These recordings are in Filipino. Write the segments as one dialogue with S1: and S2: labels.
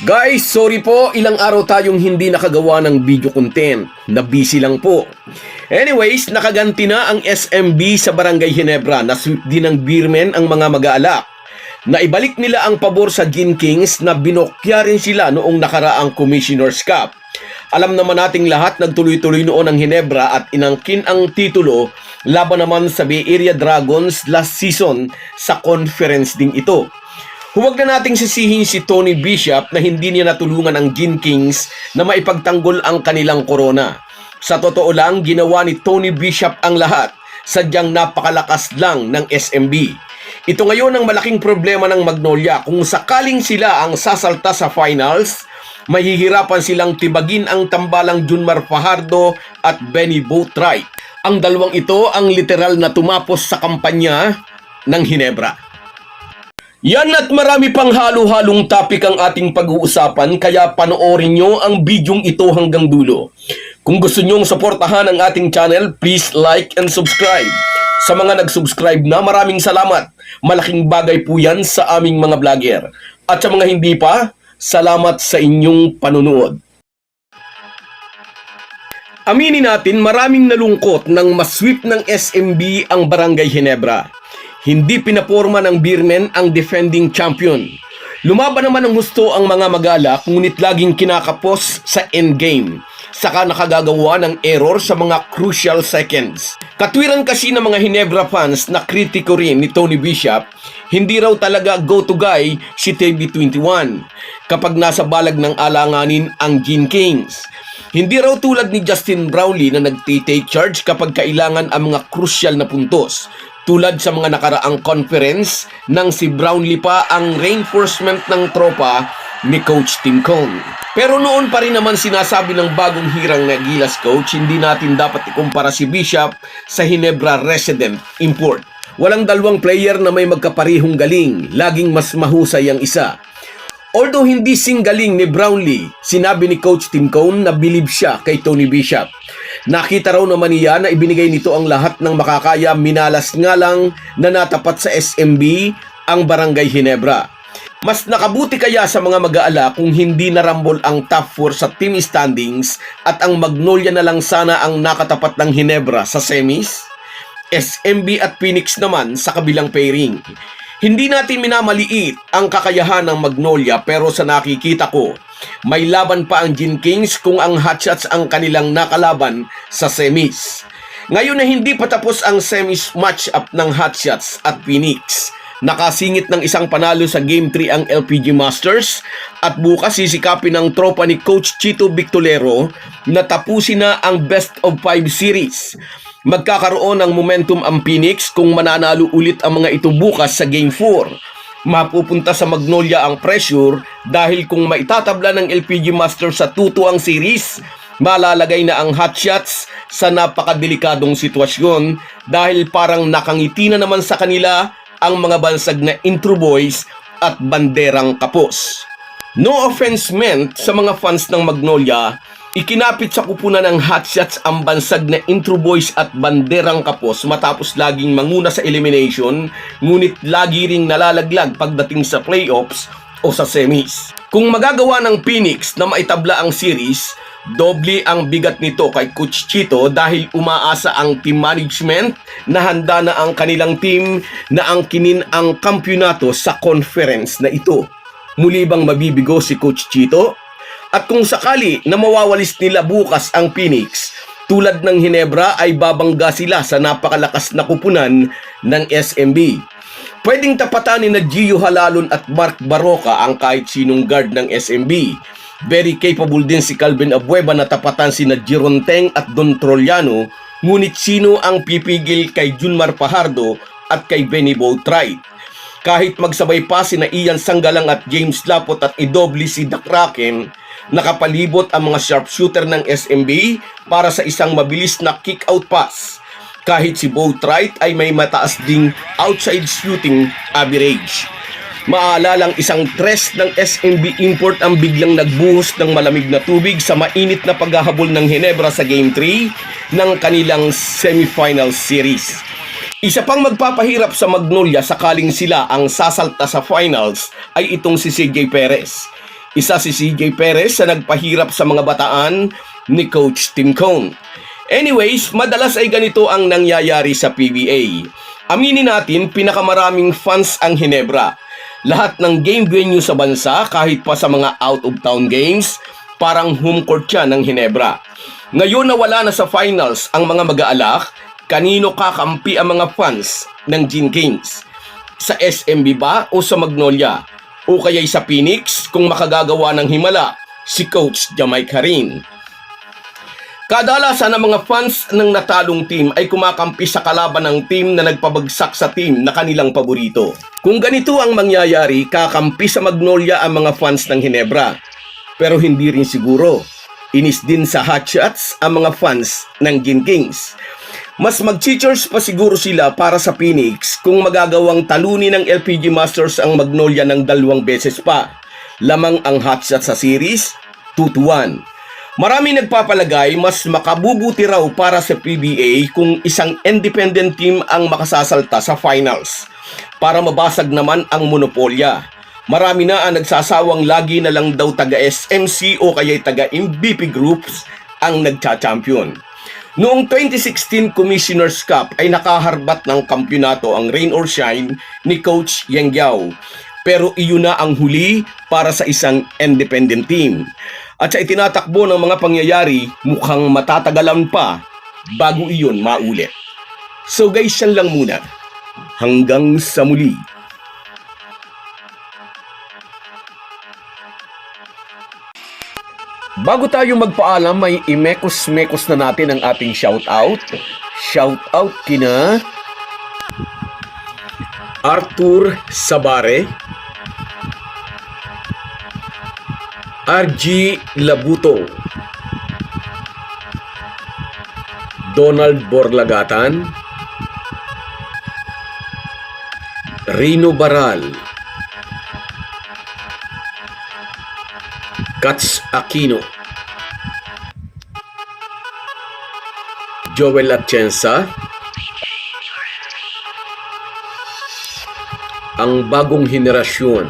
S1: Guys, sorry po, ilang araw tayong hindi nakagawa ng video content. Na busy lang po. Anyways, nakaganti na ang SMB sa Barangay Ginebra na sweep din ng beermen ang mga mag-aalak. Naibalik nila ang pabor sa Gin Kings na binokya rin sila noong nakaraang Commissioner's Cup. Alam naman nating lahat nagtuloy-tuloy noon ang Ginebra at inangkin ang titulo laban naman sa Bay Area Dragons last season sa conference ding ito. Huwag na nating sisihin si Tony Bishop na hindi niya natulungan ang Gin Kings na maipagtanggol ang kanilang korona. Sa totoo lang, ginawa ni Tony Bishop ang lahat. Sadyang napakalakas lang ng SMB. Ito ngayon ang malaking problema ng Magnolia. Kung sakaling sila ang sasalta sa finals, mahihirapan silang tibagin ang tambalang Junmar Fajardo at Benny Boatwright. Ang dalawang ito ang literal na tumapos sa kampanya ng Hinebra. Yan at marami pang halo-halong topic ang ating pag-uusapan kaya panoorin nyo ang bidyong ito hanggang dulo. Kung gusto nyong suportahan ang ating channel, please like and subscribe. Sa mga nag-subscribe na maraming salamat. Malaking bagay po yan sa aming mga vlogger. At sa mga hindi pa, salamat sa inyong panunood. Aminin natin maraming nalungkot nang masweep ng SMB ang Barangay Ginebra. Hindi pinaporma ng Beermen ang defending champion. Lumaban naman ng gusto ang mga magala ngunit laging kinakapos sa endgame. Saka nakagagawa ng error sa mga crucial seconds. Katwiran kasi ng mga Hinebra fans na kritiko rin ni Tony Bishop, hindi raw talaga go-to guy si TB21 kapag nasa balag ng alanganin ang Gin Kings. Hindi raw tulad ni Justin Brownlee na nagtitake charge kapag kailangan ang mga crucial na puntos. Tulad sa mga nakaraang conference nang si Brownlee pa ang reinforcement ng tropa ni Coach Tim Cone. Pero noon pa rin naman sinasabi ng bagong hirang na Gilas coach, hindi natin dapat ikumpara si Bishop sa Hinebra resident import. Walang dalawang player na may magkaparihong galing, laging mas mahusay ang isa. Although hindi singgaling ni Brownlee, sinabi ni Coach Tim Cone na believe siya kay Tony Bishop. Nakita raw naman niya na ibinigay nito ang lahat ng makakaya minalas nga lang na natapat sa SMB ang Barangay Ginebra. Mas nakabuti kaya sa mga mag-aala kung hindi narambol ang top 4 sa team standings at ang Magnolia na lang sana ang nakatapat ng Ginebra sa semis? SMB at Phoenix naman sa kabilang pairing. Hindi natin minamaliit ang kakayahan ng Magnolia pero sa nakikita ko, may laban pa ang Gin Kings kung ang Hotshots ang kanilang nakalaban sa semis. Ngayon na hindi pa tapos ang semis match-up ng Hotshots at Phoenix. Nakasingit ng isang panalo sa Game 3 ang LPG Masters at bukas sisikapin ng tropa ni Coach Chito Victolero na tapusin na ang Best of 5 series. Magkakaroon ng momentum ang Phoenix kung mananalo ulit ang mga ito bukas sa Game 4. Mapupunta sa Magnolia ang pressure dahil kung maitatabla ng LPG Masters sa 2 ang series, malalagay na ang hotshots sa napakadelikadong sitwasyon dahil parang nakangiti na naman sa kanila ang mga bansag na intro boys at banderang kapos. No offense meant sa mga fans ng Magnolia, ikinapit sa kupunan ng hotshots ang bansag na intro boys at banderang kapos matapos laging manguna sa elimination, ngunit lagi ring nalalaglag pagdating sa playoffs o sa semis. Kung magagawa ng Phoenix na maitabla ang series, doble ang bigat nito kay Coach Chito dahil umaasa ang team management na handa na ang kanilang team na angkinin ang kampyonato sa conference na ito. Muli bang mabibigo si Coach Chito? At kung sakali na mawawalis nila bukas ang Phoenix, tulad ng Hinebra ay babangga sila sa napakalakas na kupunan ng SMB. Pwedeng tapatan ni na Gio Halalon at Mark Baroka ang kahit sinong guard ng SMB. Very capable din si Calvin Abueva na tapatan si na Jiron Teng at Don Troliano, ngunit sino ang pipigil kay Junmar Fajardo at kay Benny Boatwright? Kahit magsabay pa si na Ian Sanggalang at James Lapot at idobli si Dakraken, nakapalibot ang mga sharpshooter ng SMB para sa isang mabilis na kick-out pass. Kahit si Boatwright ay may mataas ding outside shooting average. Maalalang isang tres ng SMB import ang biglang nagbuhos ng malamig na tubig sa mainit na paghahabol ng Hinebra sa Game 3 ng kanilang semifinal series. Isa pang magpapahirap sa Magnolia sakaling sila ang sasalta sa finals ay itong si CJ Perez. Isa si CJ Perez sa nagpahirap sa mga bataan ni Coach Tim Cone. Anyways, madalas ay ganito ang nangyayari sa PBA. Aminin natin, pinakamaraming fans ang Hinebra. Lahat ng game venue sa bansa, kahit pa sa mga out-of-town games, parang home court siya ng Hinebra. Ngayon na wala na sa finals ang mga mag-aalak, kanino kakampi ang mga fans ng Gin Kings? Sa SMB ba o sa Magnolia? O kaya'y sa Phoenix kung makagagawa ng himala si Coach Jamay Karin? Kadalasan ang mga fans ng natalong team ay kumakampi sa kalaban ng team na nagpabagsak sa team na kanilang paborito. Kung ganito ang mangyayari, kakampi sa Magnolia ang mga fans ng Hinebra. Pero hindi rin siguro. Inis din sa hotshots ang mga fans ng Gin Kings. Mas mag-cheaters pa siguro sila para sa Phoenix kung magagawang talunin ng LPG Masters ang Magnolia ng dalawang beses pa. Lamang ang hotshot sa series, 2 to 1. Marami nagpapalagay mas makabubuti raw para sa PBA kung isang independent team ang makasasalta sa finals para mabasag naman ang monopolya. Marami na ang nagsasawang lagi na lang daw taga SMC o kaya taga MVP groups ang nagcha-champion. Noong 2016 Commissioner's Cup ay nakaharbat ng kampyonato ang Rain or Shine ni Coach Yang Yao. Pero iyon na ang huli para sa isang independent team. At sa itinatakbo ng mga pangyayari, mukhang matatagalan pa bago iyon maulit. So guys, yan lang muna. Hanggang sa muli. Bago tayo magpaalam, may imekos-mekos na natin ang ating shoutout. Shoutout kina Arthur Sabare, RG Labuto, Donald Borlagatan, Rino Baral, Kats Aquino, Joel Atienza, ang bagong henerasyon,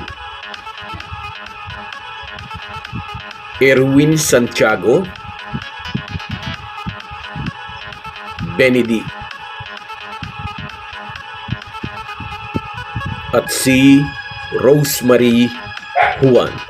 S1: Erwin Santiago, Benedict, at si Rosemary Juan.